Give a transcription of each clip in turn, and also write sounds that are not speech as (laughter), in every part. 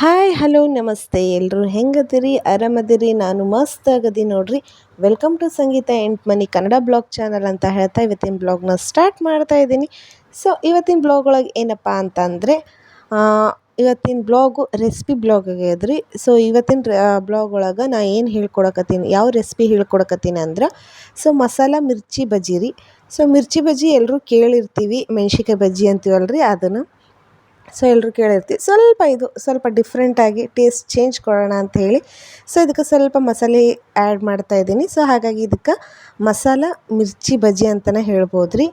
Hi, hello, ನಮಸ್ತೆ. ಎಲ್ಲರೂ ಹೆಂಗದಿರಿ? ಆರಾಮದಿರಿ? ನಾನು ಮಸ್ತ್ ಆಗದಿ ನೋಡ್ರಿ. ವೆಲ್ಕಮ್ ಟು ಸಂಗೀತ ಎಂಟ್ ಮನಿ ಕನ್ನಡ ಬ್ಲಾಗ್ ಚಾನಲ್ ಅಂತ ಹೇಳ್ತಾ ಇವತ್ತಿನ ಬ್ಲಾಗ್ನ ಸ್ಟಾರ್ಟ್ ಮಾಡ್ತಾ ಇದ್ದೀನಿ. ಸೊ ಇವತ್ತಿನ ಬ್ಲಾಗ್ ಒಳಗೆ ಏನಪ್ಪ ಅಂತಂದರೆ ಇವತ್ತಿನ ಬ್ಲಾಗು ರೆಸಿಪಿ ಬ್ಲಾಗ್ ಆಗ್ಯದ್ರಿ ಸೊ ಇವತ್ತಿನ ಬ್ಲಾಗ್ ಒಳಗೆ ನಾ ಏನು ಹೇಳ್ಕೊಡಕತ್ತೀನಿ, ಯಾವ ರೆಸಿಪಿ ಹೇಳ್ಕೊಡಕತ್ತೀನಿ ಅಂದ್ರೆ ಸೊ ಮಸಾಲ ಮಿರ್ಚಿ ಬಜ್ಜಿ ರೀ ಸೊ ಮಿರ್ಚಿ ಬಜ್ಜಿ ಎಲ್ಲರೂ ಕೇಳಿರ್ತೀವಿ, ಮೆಣ್ಸಿನ್ಕಾಯಿ ಬಜ್ಜಿ ಅಂತೀವಲ್ರಿ, ಅದನ್ನು ಸೊ ಎಲ್ಲರೂ ಕೇಳಿರ್ತೀವಿ ಸ್ವಲ್ಪ ಇದು ಸ್ವಲ್ಪ ಡಿಫ್ರೆಂಟಾಗಿ ಟೇಸ್ಟ್ ಚೇಂಜ್ ಕೊಡೋಣ ಅಂತ ಹೇಳಿ. ಸೊ ಇದಕ್ಕೆ ಸ್ವಲ್ಪ ಮಸಾಲೆ ಆ್ಯಡ್ ಮಾಡ್ತಾ ಇದ್ದೀನಿ. ಸೊ ಹಾಗಾಗಿ ಇದಕ್ಕೆ ಮಸಾಲ ಮಿರ್ಚಿ ಬಜ್ಜಿ ಅಂತಲೇ ಹೇಳ್ಬೋದು ರೀ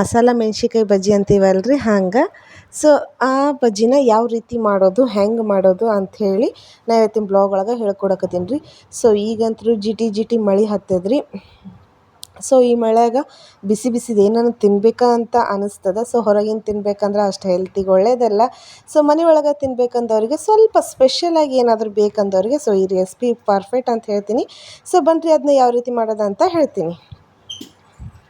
ಮಸಾಲ ಮೆಣ್ಸಿನ್ಕಾಯಿ ಬಜ್ಜಿ ಅಂತೀವಲ್ರಿ ಹಂಗೆ. ಸೊ ಆ ಬಜ್ಜಿನ ಯಾವ ರೀತಿ ಮಾಡೋದು, ಹೆಂಗೆ ಮಾಡೋದು ಅಂಥೇಳಿ ನಾ ಇವತ್ತಿನ ಬ್ಲಾಗ್ ಒಳಗೆ ಹೇಳ್ಕೊಡಕತ್ತೀನಿ ರೀ. ಸೊ ಈಗಂತೂ ಜಿಟಿ ಜಿಟಿ ಮಳೆ ಹತ್ತದ್ರಿ. ಸೊ ಈ ಮಳೆಯಾಗ ಬಿಸಿ ಬಿಸಿದು ಏನನ್ನು ತಿನ್ಬೇಕಾ ಅಂತ ಅನಿಸ್ತದ. ಸೊ ಹೊರಗಿನ ತಿನ್ಬೇಕಂದ್ರೆ ಅಷ್ಟು ಹೆಲ್ತಿಗೆ ಒಳ್ಳೇದಲ್ಲ. ಸೊ ಮನೆ ಒಳಗೆ ತಿನ್ಬೇಕಂದವ್ರಿಗೆ ಸ್ವಲ್ಪ ಸ್ಪೆಷಲಾಗಿ ಏನಾದರೂ ಬೇಕಂದವ್ರಿಗೆ ಸೊ ಈ ರೆಸಿಪಿ ಪರ್ಫೆಕ್ಟ್ ಅಂತ ಹೇಳ್ತೀನಿ. ಸೊ ಬನ್ನಿರಿ ಅದನ್ನ ಯಾವ ರೀತಿ ಮಾಡೋದು ಅಂತ ಹೇಳ್ತೀನಿ.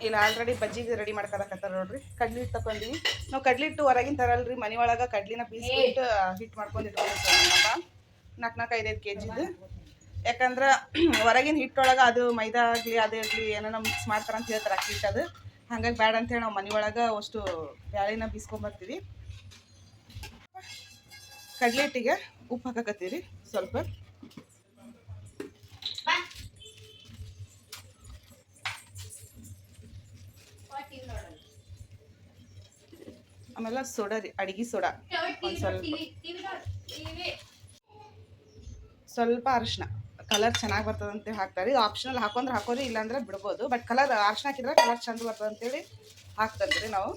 ಇಲ್ಲ ಆಲ್ರೆಡಿ ಬಜ್ಜಿಗೆ ರೆಡಿ ಮಾಡ್ಕೊಳಕತ್ತಾರ ನೋಡ್ರಿ. ಕಡ್ಲಿ ಹಿಟ್ಟು ತಗೊಂಡಿವಿ ನಾವು ಕಡ್ಲಿ ಹಿಟ್ಟು ಹೊರಗಿನ ತರಲ್ರಿ. ಮನೆ ಒಳಗೆ ಕಡ್ಲಿನ ಬೀಸ್ಬಿಟ್ಟು ಹಿಟ್ಟು ಮಾಡ್ಕೊಂಡು ನಮ್ಮ ನಾಲ್ಕು ನಾಲ್ಕು ಐದೈದು ಕೆ ಜಿದು ಯಾಕಂದ್ರೆ (clears throat) ಹೊರಗಿನ ಹಿಟ್ಟೊಳಗೆ ಅದು ಮೈದಾ ಆಗಲಿ ಅದೇ ಆಗಲಿ ಏನೋ ಮಿಕ್ಸ್ ಮಾಡ್ತಾರೆ ಅಂತ ಹೇಳ್ತಾರೆ ಅಕ್ಕಿ ಹಿಟ್ಟು ಅದು. ಹಂಗಾಗಿ ಬೇಡ ಅಂತೇಳಿ ನಾವು ಮನೆ ಒಳಗೆ ಅಷ್ಟು ಬ್ಯಾಳಿನ ಬೀಸ್ಕೊಂಬರ್ತೀವಿ ಕಡ್ಲೆ ಹಿಟ್ಟಿಗೆ ಉಪ್ಪು ಹಾಕಕತ್ತೀವಿ ಸ್ವಲ್ಪ. ಆಮೇಲೆ ಸೋಡಾ ರೀ ಅಡಿಗೆ ಸೋಡಾ. ಒಂದು ಸ್ವಲ್ಪ. ಸ್ವಲ್ಪ ಅರಿಶಿನ ಕಲರ್ ಚೆನ್ನಾಗಿ ಬರ್ತದೆ ಅಂತೇಳಿ ಹಾಕ್ತಾರೆ. ಇದು ಆಪ್ಷನಲ್ ಹಾಕೊಂಡ್ರೆ ಹಾಕೋರಿ ಇಲ್ಲಾಂದ್ರೆ ಬಿಡ್ಬೋದು. ಬಟ್ ಕಲರ್ ಅರ್ಶನ ಹಾಕಿದ್ರೆ ಕಲರ್ ಚಂದ ಬರ್ತದೆ ಅಂತೇಳಿ ಹಾಕ್ತಂದ್ರಿ ನಾವು.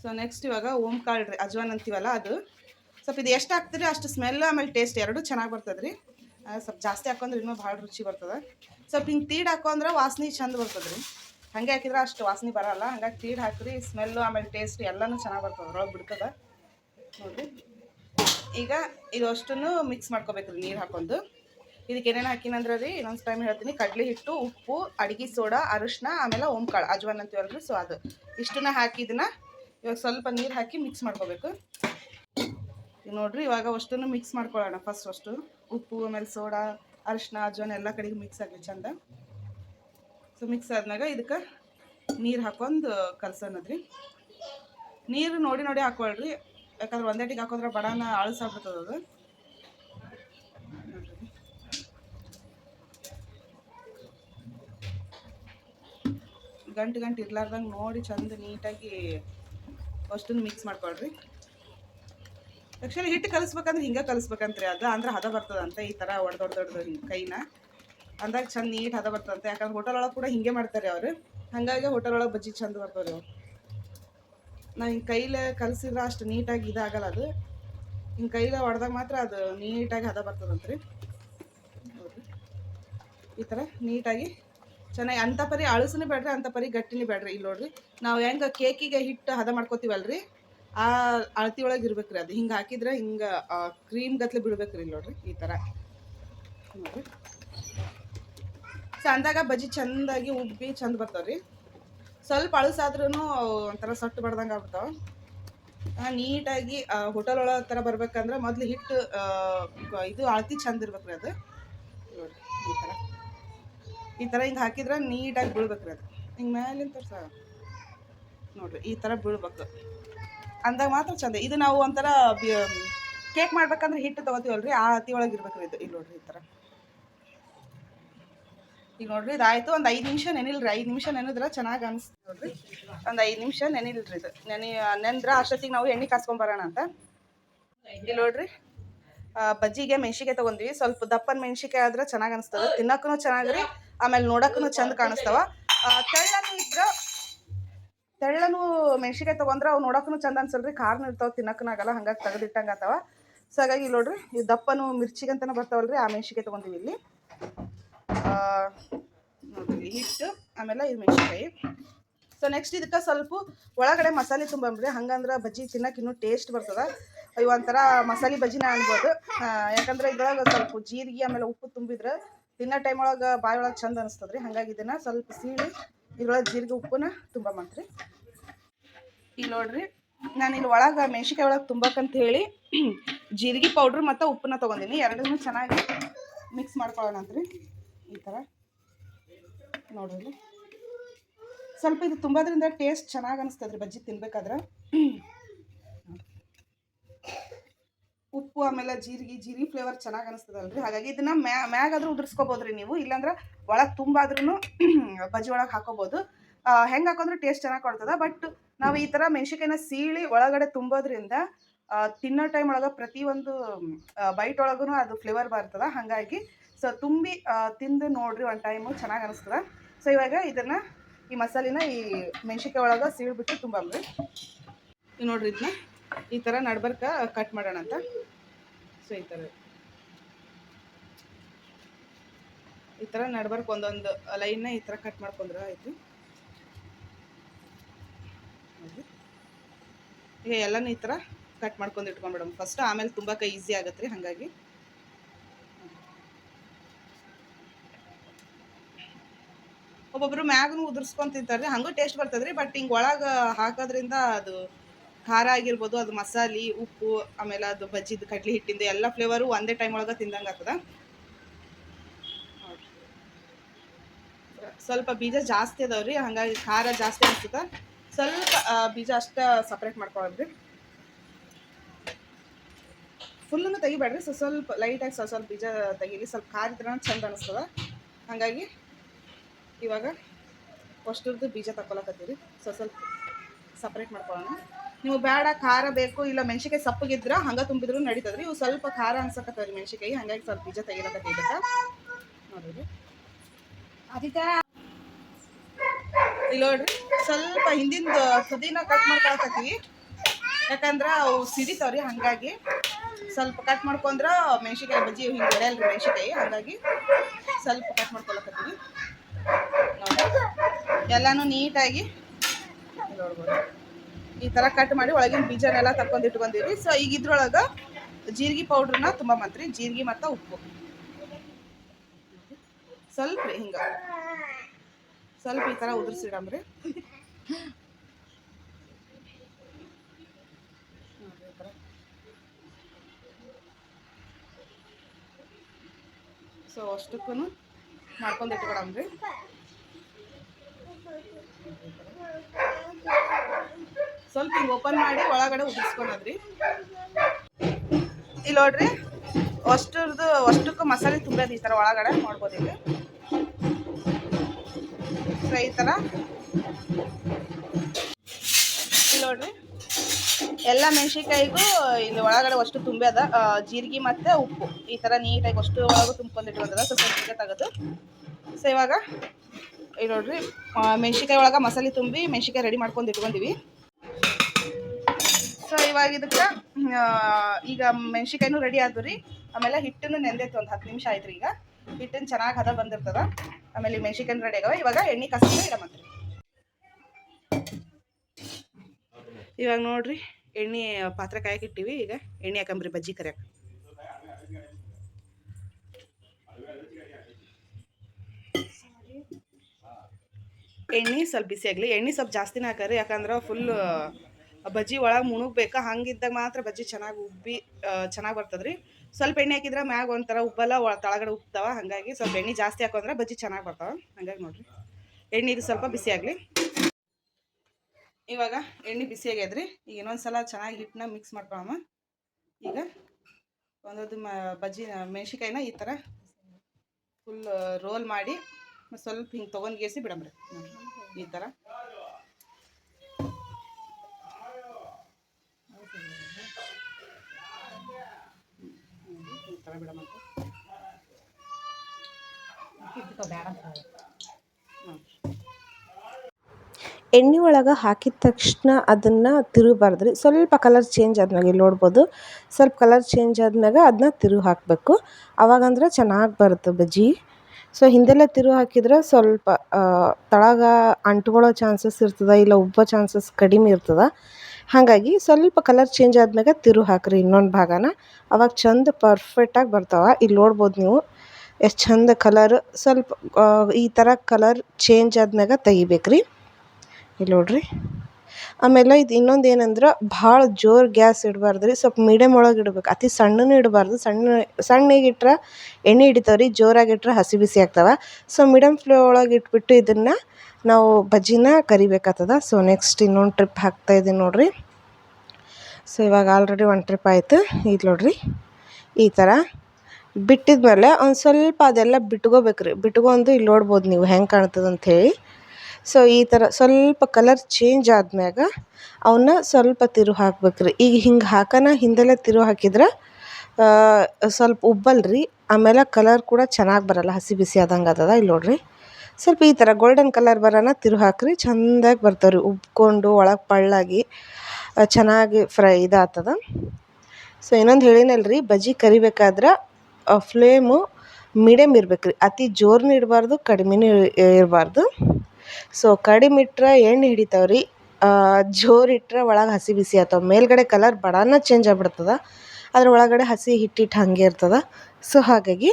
ಸೊ ನೆಕ್ಸ್ಟ್ ಇವಾಗ ಓಮ್ ಕಾಳು ರೀ ಅಜ್ವಾನ್ ಅಂತೀವಲ್ಲ ಅದು. ಸ್ವಲ್ಪ ಇದು ಎಷ್ಟು ಹಾಕ್ತೀರಿ, ಅಷ್ಟು ಸ್ಮೆಲ್ ಆಮೇಲೆ ಟೇಸ್ಟ್ ಎರಡೂ ಚೆನ್ನಾಗಿ ಬರ್ತದೆ ರೀ ಸ್ವಲ್ಪ ಜಾಸ್ತಿ ಹಾಕೊಂಡ್ರೆ ಇನ್ನೂ ಭಾಳ ರುಚಿ ಬರ್ತದೆ. ಸ್ವಲ್ಪ ಹಿಂಗೆ ತೀಡ್ ಹಾಕೊಂಡ್ರೆ ವಾಸನೆ ಚಂದ ಬರ್ತದೆ ರೀ ಹಾಗೆ ಹಾಕಿದ್ರೆ ಅಷ್ಟು ವಾಸನೆ ಬರಲ್ಲ. ಹಂಗಾಗಿ ತೀಡ್ ಹಾಕ್ರಿ ಸ್ಮೆಲ್ಲು ಆಮೇಲೆ ಟೇಸ್ಟ್ ಎಲ್ಲನೂ ಚೆನ್ನಾಗಿ ಬರ್ತದೆ. ಅದ್ರೊಳಗೆ ಬಿಡ್ತದೆ. ನೋಡಿರಿ. ಈಗ ಇದು ಅಷ್ಟನ್ನು ಮಿಕ್ಸ್ ಮಾಡ್ಕೋಬೇಕು ರೀ ನೀರು ಹಾಕೊಂಡು ಇದಕ್ಕೆ ಏನೇನು ಹಾಕಿನಂದ್ರೆ ರೀ ಇನ್ನೊಂದು ಟೈಮ್ ಹೇಳ್ತೀನಿ. ಕಡಲೆ ಹಿಟ್ಟು, ಉಪ್ಪು, ಅಡಿಗೆ ಸೋಡಾ, ಅರಿಶಿನ, ಆಮೇಲೆ ಓಂಕಾಳು, ಅಜ್ವಾನ್ ಅಂತೀವಲ್ರಿ ಸೊ ಅದು. ಇಷ್ಟನ್ನ ಹಾಕಿ ಇದನ್ನ ಇವಾಗ ಸ್ವಲ್ಪ ನೀರು ಹಾಕಿ ಮಿಕ್ಸ್ ಮಾಡ್ಕೋಬೇಕು. ನೋಡ್ರಿ ಇವಾಗ ಅಷ್ಟನ್ನು ಮಿಕ್ಸ್ ಮಾಡ್ಕೊಳ್ಳೋಣ ಫಸ್ಟ್ ಅಷ್ಟು. ಉಪ್ಪು, ಆಮೇಲೆ ಸೋಡಾ, ಅರಿಶಿನ, ಅಜ್ವಾನ ಎಲ್ಲ ಕಡೆಗೆ ಮಿಕ್ಸ್ ಆಗಲಿ ಚಂದ. ಸೊ ಮಿಕ್ಸ್ ಆದಾಗ ಇದಕ್ಕೆ ನೀರು ಹಾಕೊಂಡು ಕಲ್ಸೋಣದ್ರಿ ನೀರು ನೋಡಿ ನೋಡಿ ಹಾಕೊಳ್ರಿ. ಯಾಕಂದ್ರೆ ಒಂದೇಟಿಗೆ ಹಾಕೋದ್ರೆ ಬಡಾನ ಅಳಸಾಗ್ಬಿಡ್ತದ ಅದು. ಗಂಟು ಗಂಟು ಇರ್ಲಾರ್ದಂಗೆ ನೋಡಿ ಚಂದ ನೀಟಾಗಿ ಅಷ್ಟನ್ನು ಮಿಕ್ಸ್ ಮಾಡ್ಕೊಳ್ರಿ. ಆ್ಯಕ್ಚುಲಿ ಹಿಟ್ಟು ಕಲಿಸ್ಬೇಕಂದ್ರೆ ಹಿಂಗೆ ಕಲಿಸ್ಬೇಕಂತ್ರಿ ಅದು. ಅಂದ್ರೆ ಹದ ಬರ್ತದಂತೆ ಈ ಥರ ಒಡ್ದೊಡ್ದು ದೊಡ್ಡದು ಹಿಂಗೆ ಕೈನ. ಅಂದಾಗ ಚಂದ ನೀಟ್ ಹದ ಬರ್ತದಂತೆ. ಯಾಕಂದ್ರೆ ಹೋಟೆಲ್ ಒಳಗೆ ಕೂಡ ಹಿಂಗೆ ಮಾಡ್ತಾರೆ ಅವರು. ಹಾಗಾಗಿ ಹೋಟೆಲ್ ಒಳಗೆ ಬಜ್ಜಿ ಚಂದ ಬರ್ತವ್ರಿ ಅವ್ರು. ನಾವು ಹಿಂಗೆ ಕೈಲೇ ಕಲಸಿದ್ರೆ ಅಷ್ಟು ನೀಟಾಗಿ ಇದಾಗಲ್ಲ ಅದು. ಹಿಂಗೆ ಕೈಲೇ ಹೊಡೆದಾಗ ಮಾತ್ರ ಅದು ನೀಟಾಗಿ ಹದ ಬರ್ತದಂತ್ರಿ. ಈ ಥರ ನೀಟಾಗಿ ಚೆನ್ನಾಗಿ ಅಂಥ ಪರಿ ಅಳಸನೇ ಬೇಡ್ರಿ ಅಂಥ ಪರಿ ಗಟ್ಟಿನೇ ಬೇಡ್ರಿ. ಇಲ್ಲಿ ನೋಡ್ರಿ, ನಾವು ಹೆಂಗೆ ಕೇಕಿಗೆ ಹಿಟ್ಟು ಹದ ಮಾಡ್ಕೋತೀವಲ್ರಿ, ಆ ಅಳತಿ ಒಳಗೆ ಇರ್ಬೇಕ್ರಿ ಅದು. ಹಿಂಗೆ ಹಾಕಿದ್ರೆ ಹಿಂಗೆ ಕ್ರೀಮ್ ಗತ್ಲೆ ಬಿಡ್ಬೇಕ್ರಿ ಇಲ್ಲಿ ನೋಡ್ರಿ, ಈ ಥರ ನೋಡ್ರಿ. ಸೊ ಅಂದಾಗ ಬಜ್ಜಿ ಚೆಂದಾಗಿ ಉಬ್ಬಿ ಚಂದ ಬರ್ತಾವ್ರಿ ಸ್ವಲ್ಪ ಅಳಸಾದ್ರೂ ಒಂಥರ ಸೊಟ್ಟು ಬಡ್ದಂಗೆ ಆಗ್ಬಿಡ್ತಾವ. ನೀಟಾಗಿ ಹೋಟೆಲ್ ಒಳಗೆ ಥರ ಬರ್ಬೇಕಂದ್ರೆ ಮೊದಲು ಹಿಟ್ಟು ಇದು ಅಳತಿ ಚಂದ ಇರ್ಬೇಕ್ರಿ ಅದು. ನೋಡಿ ಈ ಥರ ಈ ಥರ ಹಿಂಗೆ ಹಾಕಿದ್ರೆ ನೀಟಾಗಿ ಬೀಳ್ಬೇಕ್ರಿ ಅದು. ಹಿಂಗೆ ಮೇಲಿಂದ ನೋಡ್ರಿ, ಈ ಥರ ಬೀಳ್ಬೇಕು. ಅಂದಾಗ ಮಾತ್ರ ಚಂದ. ಇದು ನಾವು ಒಂಥರ ಕೇಕ್ ಮಾಡ್ಬೇಕಂದ್ರೆ ಹಿಟ್ಟು ತೊಗೋತೀವಲ್ರಿ? ಆ ಅತಿ ಒಳಗೆ ಇರ್ಬೇಕ್ರಿ ಇದು. ಇಲ್ಲಿ ನೋಡ್ರಿ, ಈ ಥರ ಈಗ ನೋಡ್ರಿ ಇದಾಯ್ತು ಒಂದು ಐದು ನಿಮಿಷ ನೆನಿಲ್ರಿ, ಐದು ನಿಮಿಷ ನೆನೆದ್ರೆ ಚೆನ್ನಾಗಿ ಅನಿಸ್ತು ನೋಡ್ರಿ. ಒಂದು ಐದು ನಿಮಿಷ ನೆನಿಲ್ರಿ ಇದು. ನೆನೆ ನೆಂದ್ರೆ ಅಷ್ಟೊತ್ತಿಗೆ ನಾವು ಎಣ್ಣೆ ಕಾಸ್ಕೊಂಬರೋಣ ಅಂತ. ಇಲ್ಲಿ ನೋಡ್ರಿ ಬಜ್ಜಿಗೆ ಮೆಣ್ಸಿಕಾಯಿ ತಗೊಂಡ್ವಿ. ಸ್ವಲ್ಪ ದಪ್ಪನ ಮೆಣ್ಸಿಕಾಯಿ ಆದ್ರೆ ಚೆನ್ನಾಗಿ ಅನಿಸ್ತದೆ. ತಿನ್ನಕ್ಕೂ ಚೆನ್ನಾಗ್ರಿ, ಆಮೇಲೆ ನೋಡಕ್ಕೂ ಚಂದ ಕಾಣಿಸ್ತವ. ತೆಳ್ಳನು ಇದ್ರೆ, ತೆಳ್ಳನು ಮೆಣ್ಸಿಕಾಯಿ ತಗೊಂಡ್ರೆ ಅವು ನೋಡಕ್ಕೂ ಚಂದ ಅನ್ಸಲ್ರಿ. ಖಾರನು ಇರ್ತಾವ ತಿನ್ನಕ್ಕೂ ಆಗಲ್ಲ, ಹಂಗಾಗಿ ತೆಗೆದಿಟ್ಟಂಗೆ ಆತವ. ಸೊ ಹಾಗಾಗಿ ನೋಡ್ರಿ, ಈ ದಪ್ಪನು ಮಿರ್ಚಿಗಂತನ ಬರ್ತಾವಲ್ರಿ, ಆ ಮೆಣ್ಸಿಕಾಯಿ ತಗೊಂಡಿವಿ ಇಲ್ಲಿ. ಹಿಟ್ಟು, ಆಮೇಲೆ ಇದು ಮೆಣಸಿನ್ಕಾಯಿ. ಸೊ ನೆಕ್ಸ್ಟ್ ಇದಕ್ಕೆ ಸ್ವಲ್ಪ ಒಳಗಡೆ ಮಸಾಲೆ ತುಂಬಂಬ್ರಿ ಹಂಗಂದ್ರೆ ಬಜ್ಜಿ ತಿನ್ನಕ್ಕೆ ಇನ್ನೂ ಟೇಸ್ಟ್ ಬರ್ತದೆ. ಇವು ಒಂಥರ ಮಸಾಲೆ ಬಜ್ಜಿನ ಅನ್ಬೋದು. ಯಾಕಂದ್ರೆ ಇದ್ರೊಳಗೆ ಸ್ವಲ್ಪ ಜೀರಿಗೆ, ಆಮೇಲೆ ಉಪ್ಪು ತುಂಬಿದ್ರೆ ತಿನ್ನೋ ಟೈಮ್ ಒಳಗೆ ಬಾಯಿ ಒಳಗೆ ಚಂದ ಅನಿಸ್ತದ್ರಿ. ಹಾಗಾಗಿ ಇದನ್ನು ಸ್ವಲ್ಪ ಸೀಳಿ ಇದ್ರೊಳಗೆ ಜೀರಿಗೆ, ಉಪ್ಪನ್ನ ತುಂಬ ಮಾಡ್ತೀರಿ. ಇಲ್ಲಿ ನೋಡ್ರಿ, ನಾನು ಇಲ್ಲಿ ಒಳಗೆ ಮೆಣಸಿನ್ಕಾಯಿ ಒಳಗೆ ತುಂಬಕ್ಕಂತ ಹೇಳಿ (clears throat) ಜೀರಿಗೆ ಪೌಡ್ರ್ ಮತ್ತು ಉಪ್ಪನ್ನ ತೊಗೊಂಡಿನಿ. ಎರಡನ್ನೂ ಚೆನ್ನಾಗಿ ಮಿಕ್ಸ್ ಮಾಡ್ಕೊಳ್ಳೋಣ ಅಂತ್ರಿ ಈ ಥರ ನೋಡ್ರಿ ಸ್ವಲ್ಪ ಇದು ತುಂಬೋದ್ರಿಂದ ಟೇಸ್ಟ್ ಚೆನ್ನಾಗಿ ಅನಿಸ್ತದ್ರಿ ಬಜ್ಜಿ ತಿನ್ಬೇಕಾದ್ರೆ. ಉಪ್ಪು, ಆಮೇಲೆ ಜೀರಿಗೆ ಜೀರಿಗೆ ಫ್ಲೇವರ್ ಚೆನ್ನಾಗಿ ಅನಿಸ್ತದಲ್ರಿ ಹಾಗಾಗಿ ಇದನ್ನ ಮ್ಯಾ, ಮ್ಯಾಗಾದ್ರೂ ಉದುರಿಸ್ಕೋಬೋದ್ರಿ ನೀವು. ಇಲ್ಲಾಂದ್ರೆ ಒಳಗೆ ತುಂಬಾದ್ರೂ (clears throat) ಬಜ್ಜಿ ಒಳಗೆ ಹಾಕೋಬೋದು. ಹೆಂಗೆ ಹಾಕೊಂಡ್ರೆ ಟೇಸ್ಟ್ ಚೆನ್ನಾಗಿ ಕೊಡ್ತದ. ಬಟ್ ನಾವು ಈ ಥರ ಮೆಣಸಿಕಾಯಿನ ಸೀಳಿ ಒಳಗಡೆ ತುಂಬೋದ್ರಿಂದ ತಿನ್ನೋ ಟೈಮ್ ಒಳಗೆ ಪ್ರತಿಯೊಂದು ಬೈಟ್ ಒಳಗೂ ಅದು ಫ್ಲೇವರ್ ಬರ್ತದ. ಹಾಗಾಗಿ ಸೊ ತುಂಬಿ ತಿಂದು ನೋಡ್ರಿ ಒಂದು ಟೈಮು ಚೆನ್ನಾಗಿ ಅನಿಸ್ತದೆ. ಸೊ ಇವಾಗ ಇದನ್ನ ಈ ಮಸಾಲಿನ ಈ ಮೆಣಸಿನ್ಕಾಯಿ ಒಳಗೆ ಸೀಳ್ಬಿಟ್ಟು ತುಂಬಂಬ್ರಿ. ನೋಡ್ರಿ ಇದನ್ನ ಈ ಥರ ನಡ್ಬರ್ಕ ಕಟ್ ಮಾಡೋಣ ಅಂತ. ಸೊ ಈ ಥರ ಈ ಥರ ನಡ್ಬರ್ಕ ಒಂದೊಂದು ಲೈನ್ನ ಈ ಥರ ಕಟ್ ಮಾಡ್ಕೊಂಡ್ರೆ ಆಯಿತು. ಈಗ ಎಲ್ಲನೂ ಈ ಥರ ಕಟ್ ಮಾಡ್ಕೊಂಡು ಇಟ್ಕೊಂಡ್ಬಿಡಮ್ ಫಸ್ಟ್ ಆಮೇಲೆ ತುಂಬಾಕ ಈಸಿ ಆಗತ್ತೆ ರೀ ಹಾಗಾಗಿ. ಒಬ್ಬೊಬ್ರು ಮ್ಯಾಗನು ಉದುರ್ಸ್ಕೊಂಡ್ ತಿಂತಾರೆ ಹಂಗೂ ಟೇಸ್ಟ್ ಬರ್ತದ್ರಿ, ಬಟ್ ಹಿಂಗೆ ಒಳಗೆ ಹಾಕೋದ್ರಿಂದ ಅದು ಖಾರ ಆಗಿರ್ಬೋದು, ಅದು ಮಸಾಲೆ, ಉಪ್ಪು, ಆಮೇಲೆ ಅದು ಬಜ್ಜಿದ ಕಡ್ಲಿ ಹಿಟ್ಟಿಂದ ಎಲ್ಲ ಫ್ಲೇವರು ಒಂದೇ ಟೈಮ್ ಒಳಗೆ ತಿಂದಂಗೆ ಆಗ್ತದ. ಸ್ವಲ್ಪ ಬೀಜ ಜಾಸ್ತಿ ಅದಾವ್ರಿ, ಹಾಗಾಗಿ ಖಾರ ಜಾಸ್ತಿ ಅನ್ಸುತ್ತ. ಸ್ವಲ್ಪ ಬೀಜ ಅಷ್ಟ ಸಪ್ರೇಟ್ ಮಾಡ್ಕೊಳದ್ರಿ. ಫುಲ್ಲನ್ನು ತೆಗಿಬೇಡ್ರಿ, ಸ್ವಲ್ಪ ಲೈಟಾಗಿ ಸ್ವಲ್ಪ ಸ್ವಲ್ಪ ಬೀಜ ತೆಗೀರಿ ಸ್ವಲ್ಪ ಖಾರ ಇದ್ರೆ ಚಂದ ಅನಿಸ್ತದ. ಹಾಗಾಗಿ ಇವಾಗ ಅಷ್ಟರದ್ದು ಬೀಜ ತಗೊಳಕತ್ತೀರಿ ಸೊ, ಸ್ವಲ್ಪ ಸಪ್ರೇಟ್ ಮಾಡ್ಕೊಳ್ಳೋಣ. ನೀವು ಬೇಡ, ಖಾರ ಬೇಕು, ಇಲ್ಲ ಮೆಣಸಿಕಾಯಿ ಸಪ್ಪಗಿದ್ರ ಹಂಗೆ ತುಂಬಿದ್ರು ನಡೀತದ್ರಿ. ಇವು ಸ್ವಲ್ಪ ಖಾರ ಅನ್ಸಕತ್ತವ್ರಿ ಮೆಣಸಿಕಾಯಿ ಹಂಗಾಗಿ ಸ್ವಲ್ಪ ಬೀಜ ತೆಗಿಲಕತ್ತೀವಿ ಅದಕ್ಕೆ ಇಲ್ಲಿ ನೋಡ್ರಿ, ಸ್ವಲ್ಪ ಹಿಂದಿನ ತುದಿನ ಕಟ್ ಮಾಡ್ಕೊಳಕತ್ತೀವಿ. ಯಾಕಂದ್ರೆ ಅವು ಸಿಡಿತಾವ್ರಿ ಹಾಗಾಗಿ ಸ್ವಲ್ಪ ಕಟ್ ಮಾಡ್ಕೊಂಡ್ರ ಮೆಣಸಿಕಾಯಿ ಬಜ್ಜಿ ಹಿಂಗೆ ಬೆಳೆಯಲ್ರಿ ಮೆಣಸಿಕಾಯಿ ಹಾಗಾಗಿ ಸ್ವಲ್ಪ ಕಟ್ ಮಾಡ್ಕೊಳಕತ್ತೀವಿ. ನೋಡಿ ಎಲ್ಲಾನು ನೀಟಾಗಿ ಈ ಥರ ಕಟ್ ಮಾಡಿ ಒಳಗಿನ ಬೀಜನೆಲ್ಲ ತಕ್ಕೊಂಡ್ ಇಟ್ಕೊಂಡಿರಿ. ಸೊ ಈಗ ಇದ್ರೊಳಗೆ ಜೀರಿಗೆ ಪೌಡ್ರನ್ನ ತುಂಬ ಮಂತ್ರಿ ಜೀರಿಗೆ ಮತ್ತು ಉಪ್ಪು. ಸ್ವಲ್ಪ ಹಿಂಗೆ. ಸ್ವಲ್ಪ ಈ ಥರ ಉದುರಿಸಿಡಮ್ರಿ ಸೊ ಅಷ್ಟಕ್ಕೂ ಮಾಡ್ಕೊಂಡು ಇಟ್ಕೊಳಮ್ರಿ ಸ್ವಲ್ಪ ಹಿಂಗೆ ಓಪನ್ ಮಾಡಿ ಒಳಗಡೆ ಉದುರಿಸ್ಕೊಳದ್ರಿ ಇಲ್ಲಿ ನೋಡ್ರಿ ಅಷ್ಟರದ್ದು ಅಷ್ಟಕ್ಕೂ ಮಸಾಲೆ ತುಂಬೋದು ಈ ಥರ ಒಳಗಡೆ ಮಾಡ್ಬೋದು ಇಲ್ಲಿ. ಸೊ ಈ ಥರ ಇಲ್ಲಿ ನೋಡ್ರಿ, ಎಲ್ಲ ಮೆಣಸಿನ್ಕಾಯಿಗೂ ಇಲ್ಲಿ ಒಳಗಡೆ ಅಷ್ಟು ತುಂಬ್ಯದ ಜೀರಿಗೆ ಮತ್ತು ಉಪ್ಪು. ಈ ಥರ ನೀಟಾಗಿ ಅಷ್ಟು ಒಳಗೂ ತುಂಬ್ಕೊಂಡು ಇಟ್ಕೊಂಡದ ಸೊ ಸ್ವಲ್ಪ ಬೀಜ ತೆಗೆದು. ಸೊ ಇವಾಗ ಇಲ್ಲಿ ನೋಡ್ರಿ ಮೆಣಸಿನ್ಕಾಯಿ ಒಳಗೆ ಮಸಾಲೆ ತುಂಬಿ ಮೆಣಸಿನ್ಕಾಯಿ ರೆಡಿ ಮಾಡ್ಕೊಂಡು ಇಟ್ಕೊಂಡಿವಿ. ಸೊ ಇವಾಗ ಇದಕ್ಕೆ ಈಗ ಮೆಣಸಿನ್ಕಾಯಿನೂ ರೆಡಿ ಆದ್ವು ರೀ. ಆಮೇಲೆ ಹಿಟ್ಟನ್ನು ನೆಂದೈತಿ ಒಂದು ಹತ್ತು ನಿಮಿಷ ಆಯ್ತು ರೀ ಈಗ. ಹಿಟ್ಟನ್ನು ಚೆನ್ನಾಗಿ ಹದ ಬಂದಿರ್ತದ. ಆಮೇಲೆ ಮೆಣಸಿನ್ಕಾಯಿ ರೆಡಿ ಆಗವ. ಇವಾಗ ಎಣ್ಣೆ ಕಸ ಇಡಮಂತ್ರಿ ಇವಾಗ ನೋಡ್ರಿ, ಎಣ್ಣೆ ಪಾತ್ರೆ ಕಾಯಕ್ಕೆ ಇಟ್ಟಿವಿ. ಈಗ ಎಣ್ಣೆ ಹಾಕಂಬ್ರಿ, ಬಜ್ಜಿ ಕರಿಯಕ್ಕೆ ಎಣ್ಣೆ ಸ್ವಲ್ಪ ಬಿಸಿ ಆಗಲಿ. ಎಣ್ಣೆ ಸ್ವಲ್ಪ ಜಾಸ್ತಿನೇ ಹಾಕರಿ. ಯಾಕಂದ್ರೆ ಫುಲ್ ಬಜ್ಜಿ ಒಳಗೆ ಮುಣುಗ್ಬೇಕು? ಹಂಗಿದ್ದಾಗ ಮಾತ್ರ ಬಜ್ಜಿ ಚೆನ್ನಾಗಿ ಉಬ್ಬಿ ಚೆನ್ನಾಗಿ ಬರ್ತದ್ರಿ. ಸ್ವಲ್ಪ ಎಣ್ಣೆ ಹಾಕಿದ್ರೆ ಮ್ಯಾಗ ಒಂಥರ ಉಬ್ಬಲ್ಲ, ಒಳ ತಳಗಡೆ ಉಬ್ತಾವ. ಹಾಗಾಗಿ ಸ್ವಲ್ಪ ಎಣ್ಣೆ ಜಾಸ್ತಿ ಹಾಕೊಂಡ್ರೆ ಬಜ್ಜಿ ಚೆನ್ನಾಗಿ ಬರ್ತಾವ ಹಂಗಾಗಿ ನೋಡ್ರಿ. ಎಣ್ಣೆ ಇದು ಸ್ವಲ್ಪ ಬಿಸಿ ಆಗಲಿ. ಇವಾಗ ಎಣ್ಣೆ ಬಿಸಿ ಈಗ ಇನ್ನೊಂದ್ಸಲ ಚೆನ್ನಾಗಿ ಹಿಟ್ಟನ್ನ ಮಿಕ್ಸ್ ಮಾಡ್ಕೊಳಮ್ಮ. ಈಗ ಒಂದೊಂದು ಮ, ಬಜ್ಜಿ ಮೆಣಸಿಕಾಯಿನ ಈ ಥರ ಫುಲ್ ರೋಲ್ ಮಾಡಿ, ಸ್ವಲ್ಪ ಹಿಂಗೆ ತೊಗೊಂಡು ಗೇಸಿ ಬಿಡಮ್ರಿ ಈ ಥರ ಈ ಅಂತ ಎಣ್ಣೆ ಒಳಗೆ ಹಾಕಿದ ತಕ್ಷಣ ಅದನ್ನು ತಿರುಗಬಾರ್ದು ರೀ ಸ್ವಲ್ಪ ಕಲರ್ ಚೇಂಜ್ ಆದ್ಮ್ಯಾಗ ಇಲ್ಲಿ ನೋಡ್ಬೋದು. ಸ್ವಲ್ಪ ಕಲರ್ ಚೇಂಜ್ ಆದ್ಮ್ಯಾಗ ಅದನ್ನ ತಿರು ಹಾಕಬೇಕು. ಅವಾಗಂದ್ರೆ ಚೆನ್ನಾಗಿ ಬರುತ್ತೆ ಬಜ್ಜಿ. ಸೊ ಹಿಂದೆಲ್ಲ ತಿರು ಹಾಕಿದ್ರೆ ಸ್ವಲ್ಪ ತಳಗ ಅಂಟ್ಕೊಳ್ಳೋ ಚಾನ್ಸಸ್ ಇರ್ತದೆ, ಇಲ್ಲ ಉಬ್ಬೋ ಚಾನ್ಸಸ್ ಕಡಿಮೆ ಇರ್ತದೆ. ಹಾಗಾಗಿ ಸ್ವಲ್ಪ ಕಲರ್ ಚೇಂಜ್ ಆದ್ಮ್ಯಾಗ ತಿರು ಹಾಕ್ರಿ ಇನ್ನೊಂದು ಭಾಗನ. ಅವಾಗ ಚಂದ ಪರ್ಫೆಕ್ಟಾಗಿ ಬರ್ತಾವೆ. ಇಲ್ಲಿ ನೋಡ್ಬೋದು ನೀವು. ಎಷ್ಟು ಚಂದ ಕಲರ್ ಸ್ವಲ್ಪ ಈ ಥರ ಕಲರ್ ಚೇಂಜ್ ಆದ್ಮ್ಯಾಗ ತೆಗಿಬೇಕ್ರಿ. ಇಲ್ಲಿ ನೋಡ್ರಿ. ಆಮೇಲೆ ಇದು ಇನ್ನೊಂದು ಏನಂದ್ರೆ ಭಾಳ ಜೋರು ಗ್ಯಾಸ್ ಇಡಬಾರ್ದು ರೀ ಸ್ವಲ್ಪ ಮೀಡಿಯಮ್ ಒಳಗೆ ಇಡ್ಬೇಕು. ಅತಿ ಸಣ್ಣನೂ ಇಡಬಾರ್ದು, ಸಣ್ಣ, ಸಣ್ಣಗೆ ಇಟ್ರೆ ಎಣ್ಣೆ ಹಿಡಿತಾವೆ ರೀ ಜೋರಾಗಿ ಇಟ್ರೆ ಹಸಿ ಬಿಸಿ ಆಗ್ತವೆ. ಸೊ ಮೀಡಿಯಮ್ ಫ್ಲೇ ಒಳಗೆ ಇಟ್ಬಿಟ್ಟು ಇದನ್ನು ನಾವು ಬಜ್ಜಿನ ಕರಿಬೇಕಾಗ್ತದ. ಸೊ ನೆಕ್ಸ್ಟ್ ಇನ್ನೊಂದು ಟ್ರಿಪ್ ಹಾಕ್ತಾಯಿದ್ದೀನಿ ನೋಡಿರಿ. ಸೊ ಇವಾಗ ಆಲ್ರೆಡಿ ಒಂದು ಟ್ರಿಪ್ ಆಯಿತು. ಈಗ ನೋಡಿರಿ. ಈ ಥರ ಬಿಟ್ಟಿದ್ಮೇಲೆ ಒಂದು ಸ್ವಲ್ಪ ಅದೆಲ್ಲ ಬಿಟ್ಕೋಬೇಕು ರೀ ಬಿಟ್ಕೊಂಡು ಇಲ್ಲಿ ನೋಡ್ಬೋದು ನೀವು, ಹೆಂಗೆ ಕಾಣ್ತದೆ ಅಂಥೇಳಿ ಸೊ ಈ ಥರ ಸ್ವಲ್ಪ ಕಲರ್ ಚೇಂಜ್ ಆದ್ಮ್ಯಾಗ ಅವನ್ನ ಸ್ವಲ್ಪ ತಿರು ಹಾಕ್ಬೇಕು ರೀ ಈಗ ಹಿಂಗೆ ಹಾಕೋಣ ಹಿಂದೆಲ್ಲ ತಿರು ಹಾಕಿದ್ರೆ ಸ್ವಲ್ಪ ಉಬ್ಬಲ್ರಿ, ಆಮೇಲೆ ಕಲರ್ ಕೂಡ ಚೆನ್ನಾಗಿ ಬರಲ್ಲ, ಹಸಿ ಬಿಸಿ ಆದಂಗೆ ಆಗ್ತದ ಇಲ್ಲಿ ನೋಡ್ರಿ, ಸ್ವಲ್ಪ ಈ ಥರ ಗೋಲ್ಡನ್ ಕಲರ್ ಬರೋಣ ತಿರು ಹಾಕ್ರಿ, ಚೆಂದಾಗಿ ಬರ್ತಾವೆ ರೀ ಉಬ್ಕೊಂಡು ಒಳಗೆ ಪಳ್ಳಾಗಿ ಚೆನ್ನಾಗಿ ಫ್ರೈ ಇದಾಗ್ತದ ಸೊ ಇನ್ನೊಂದು ಹೇಳಿನಲ್ರಿ, ಬಜ್ಜಿ ಕರಿಬೇಕಾದ್ರೆ ಫ್ಲೇಮು ಮೀಡಿಯಮ್ ಇರ್ಬೇಕು ರೀ ಅತಿ ಜೋರ್ನೂ ಇಡಬಾರ್ದು, ಕಡಿಮೆನೂ ಇರಬಾರ್ದು. ಸೊ ಕಡಿಮೆ ಇಟ್ಟರೆ ಎಣ್ಣೆ ಹಿಡಿತಾವೆ ರೀ ಜೋರು ಇಟ್ರೆ ಒಳಗೆ ಹಸಿ ಬಿಸಿ ಆಗ್ತಾವೆ ಮೇಲ್ಗಡೆ ಕಲರ್ ಬಡಾನ ಚೇಂಜ್ ಆಗ್ಬಿಡ್ತದೆ. ಅದ್ರ ಒಳಗಡೆ ಹಸಿ ಹಿಟ್ಟಿಟ್ಟು ಹಾಗೆ ಇರ್ತದೆ. ಸೊ ಹಾಗಾಗಿ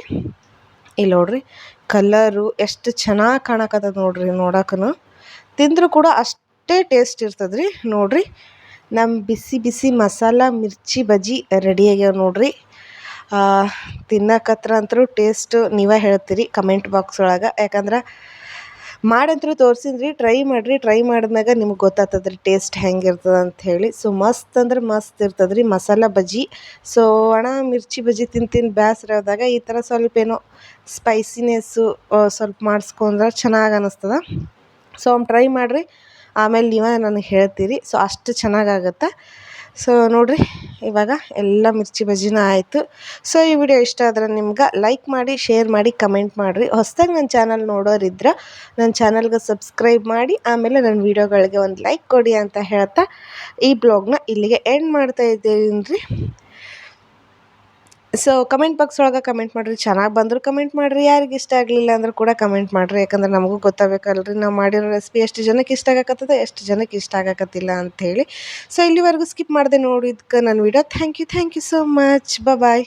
ಇಲ್ಲಿ ನೋಡ್ರಿ ಕಲರು ಎಷ್ಟು ಚೆನ್ನಾಗಿ ಕಾಣಕತ್ತದ ನೋಡ್ರಿ ನೋಡಕ್ಕೂ ತಿಂದರೂ ಕೂಡ ಅಷ್ಟೇ ಟೇಸ್ಟ್ ಇರ್ತದೆ ರೀ ನೋಡ್ರಿ ನಮ್ಮ ಬಿಸಿ ಬಿಸಿ ಮಸಾಲ, ಮಿರ್ಚಿ, ಬಜ್ಜಿ ರೆಡಿ ಆಗ್ಯಾವ ನೋಡ್ರಿ. ತಿನ್ನಕತ್ರ ಅಂತರೂ ಟೇಸ್ಟ್ ನೀವೇ ಹೇಳ್ತೀರಿ ಕಮೆಂಟ್ ಬಾಕ್ಸ್ ಒಳಗೆ. ಯಾಕಂದ್ರೆ ಮಾಡಂತೂ ತೋರಿಸಿದ್ರಿ ಟ್ರೈ ಮಾಡಿರಿ ಟ್ರೈ ಮಾಡಿದ್ಮ್ಯಾಗ ನಿಮ್ಗೆ ಗೊತ್ತಾಗ್ತದ್ರಿ ಟೇಸ್ಟ್ ಹೆಂಗಿರ್ತದೆ ಅಂಥೇಳಿ ಸೊ ಮಸ್ತ್ ಅಂದ್ರೆ ಮಸ್ತ್ ಇರ್ತದ್ರಿ ಮಸಾಲ ಬಜ್ಜಿ. ಸೊ ಒಣ ಮಿರ್ಚಿ ಬಜ್ಜಿ ತಿಂದು ತಿಂದು ಬೇಸರ ಆದಾಗ ಈ ಥರ ಸ್ವಲ್ಪ ಏನೋ ಸ್ಪೈಸಿನೆಸ್ಸು ಸ್ವಲ್ಪ ಮಾಡಿಸ್ಕೊಂಡ್ರೆ ಚೆನ್ನಾಗಿ ಅನ್ನಿಸ್ತದ ಸೊ ಒಮ್ಮೆ ಟ್ರೈ ಮಾಡಿರಿ. ಆಮೇಲೆ ನೀವೇ ನನಗೆ ಹೇಳ್ತೀರಿ. ಸೊ ಅಷ್ಟು ಚೆನ್ನಾಗಾಗತ್ತೆ ಸೊ ನೋಡಿರಿ, ಇವಾಗ ಎಲ್ಲ ಮಿರ್ಚಿ ಬಜ್ಜಿನ ಆಯಿತು. ಸೊ ಈ ವಿಡಿಯೋ ಇಷ್ಟ ಆದರೆ ನಿಮ್ಗೆ ಲೈಕ್ ಮಾಡಿ ಶೇರ್ ಮಾಡಿ ಕಮೆಂಟ್ ಮಾಡಿರಿ. ಹೊಸ್ದಾಗಿ ನನ್ನ ಚಾನಲ್ ನೋಡೋರಿದ್ರೆ ನನ್ನ ಚಾನಲ್ಗೆ ಸಬ್ಸ್ಕ್ರೈಬ್ ಮಾಡಿ, ಆಮೇಲೆ ನನ್ನ ವಿಡಿಯೋಗಳಿಗೆ ಒಂದು ಲೈಕ್ ಕೊಡಿ ಅಂತ ಹೇಳ್ತಾ ಈ ಬ್ಲಾಗ್ನ ಇಲ್ಲಿಗೆ ಎಂಡ್ ಮಾಡ್ತಾ ಇದ್ದೀನಿ ರೀ. ಸೊ ಕಮೆಂಟ್ ಬಾಕ್ಸ್ ಒಳಗೆ ಕಮೆಂಟ್ ಮಾಡಿರಿ. ಚೆನ್ನಾಗಿ ಬಂದರೂ ಕಮೆಂಟ್ ಮಾಡಿರಿ. ಯಾರಿಗೆ ಇಷ್ಟ ಆಗಲಿಲ್ಲ ಅಂದ್ರೆ ಕೂಡ ಕಮೆಂಟ್ ಮಾಡಿರಿ. ಯಾಕಂದ್ರೆ ನಮಗೂ ಗೊತ್ತಾಗಬೇಕಲ್ರಿ. ನಾವು ಮಾಡಿರೋ ರೆಸಿಪಿ ಎಷ್ಟು ಜನಕ್ಕೆ ಇಷ್ಟ ಆಗಕತ್ತದ, ಎಷ್ಟು ಜನಕ್ಕೆ ಇಷ್ಟ ಆಗಕತ್ತಿಲ್ಲ ಅಂಥೇಳಿ ಸೊ ಇಲ್ಲಿವರೆಗೂ ಸ್ಕಿಪ್ ಮಾಡಿದೆ ನೋಡಿದ್ಕೆ ನನ್ನ video thank you thank you so much bye